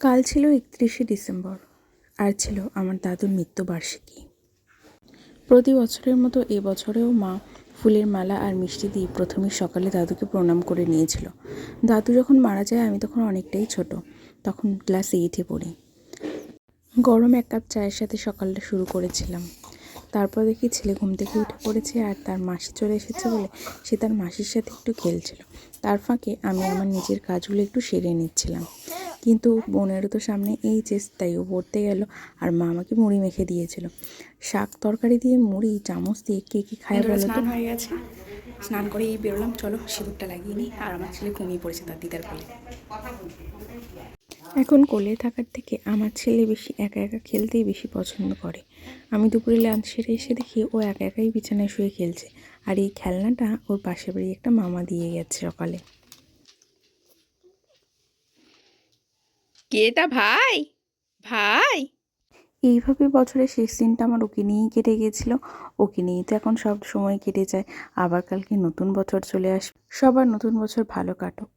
কাল ছিল একত্রিশে ডিসেম্বর, আর ছিল আমার দাদুর মৃত্যুবার্ষিকী। প্রতি বছরের মতো এবছরেও মা ফুলের মালা আর মিষ্টি দিয়ে প্রথমে সকালে দাদুকে প্রণাম করে নিয়েছিল। দাদু যখন মারা যায়, আমি তখন অনেকটাই ছোট, তখন ক্লাস এইটে পড়ি। গরম এক কাপ চায়ের সাথে সকালটা শুরু করেছিলাম। তারপর দেখি ছেলে ঘুম থেকে উঠে পড়েছে আর তার মাসি চলে এসেছে বলে সে তার মাসির সাথে একটু খেলছিল। তার ফাঁকে আমি আমার নিজের কাজগুলো একটু সেরে নিচ্ছিলাম। কিন্তু বোনেরও তো সামনে এই চেস তাই ও পড়তে গেল। আর মা আমাকে মুড়ি মেখে দিয়েছিল। শাক তরকারি দিয়ে মুড়ি চামচ দিয়ে কে কী খায় বলো স্নান হয়ে গেছে। স্নান করেই বেরোলাম। চলো সিঁদুরটা লাগিয়ে নিই। আর আমার ছেলে ঘুমিয়ে পড়েছে তার দিদার কোলে। এখন কোলে থাকার থেকে আমার ছেলে বেশি একা একা খেলতেই বেশি পছন্দ করে। আমি দুপুরে লাঞ্চ সেরে এসে দেখি ও একা একাই বিছানায় শুয়ে খেলছে। আর এই খেলনাটা ওর পাশের বাড়ি একটা মামা দিয়ে গেছে সকালে। কে তা ভাই? ভাই? এইভাবে বছরের শেষ দিনটা আমার ওকে নিয়েই কেটে গিয়েছিল। ওকে নিয়েই তো এখন সব সময় কেটে যায়। আবার কালকে নতুন বছর চলে আসবে। সবার নতুন বছর ভালো কাটুক।